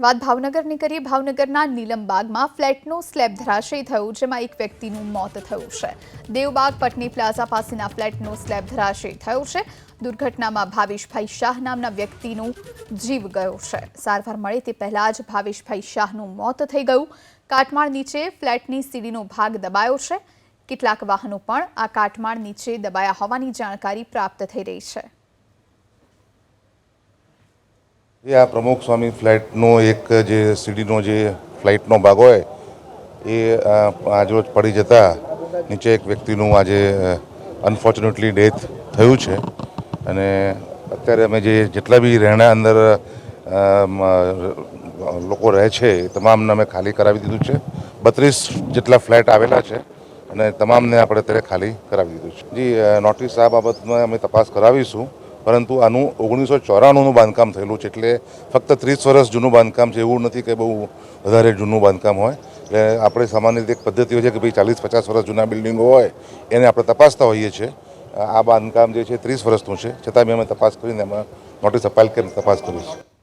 વાત ભાવનગરની કરીએ. ભાવનગરના નીલમબાગમાં ફ્લેટનો સ્લેબ ધરાશયી થયો, જેમાં એક વ્યક્તિનું મોત થયું છે. દેવબાગ પટની પ્લાઝા પાસેના ફ્લેટનો સ્લેબ ધરાશયી થયો છે. દુર્ઘટનામાં ભાવેશભાઈ શાહ નામના વ્યક્તિનો જીવ ગયો છે. સારવાર મળે તે પહેલાં જ ભાવેશભાઈ શાહનું મોત થઈ ગયું. કાટમાળ નીચે ફ્લેટની સીડીનો ભાગ દબાયો છે. કેટલાક વાહનો પણ આ કાટમાળ નીચે દબાયા હોવાની જાણકારી પ્રાપ્ત થઈ રહી છે. એ આ પ્રમુખ સ્વામી ફ્લાઇટનો એક જે સીડીનો જે ફ્લાઇટનો ભાગ હોય, એ આજરોજ પડી જતા નીચે એક વ્યક્તિનું આજે અનફોર્ચ્યુનેટલી ડેથ થયું છે. અને અત્યારે અમે જે જેટલા બી રહેણા અંદર લોકો રહે છે, એ તમામને અમે ખાલી કરાવી દીધું છે. બત્રીસ જેટલા ફ્લેટ આવેલા છે અને તમામને આપણે અત્યારે ખાલી કરાવી દીધું છે. જી નોટિસ આ બાબતમાં અમે તપાસ કરાવીશું. પરંતુ આનું ઓગણીસો ચોરાણુંનું બાંધકામ થયેલું છે એટલે ફક્ત ત્રીસ વર્ષ જૂનું બાંધકામ છે એવું નથી કે બહુ વધારે જૂનું બાંધકામ હોય. એટલે આપણે સામાન્ય રીતે એક પદ્ધતિ હોય છે કે ભાઈ ચાલીસ પચાસ વર્ષ જૂના બિલ્ડિંગો હોય, એને આપણે તપાસતા હોઈએ છીએ. આ બાંધકામ જે છે ત્રીસ વર્ષનું છે. છતાં બી અમે તપાસ કરીને એમાં નોટિસ અપાયેલ કરીને તપાસ કરી છે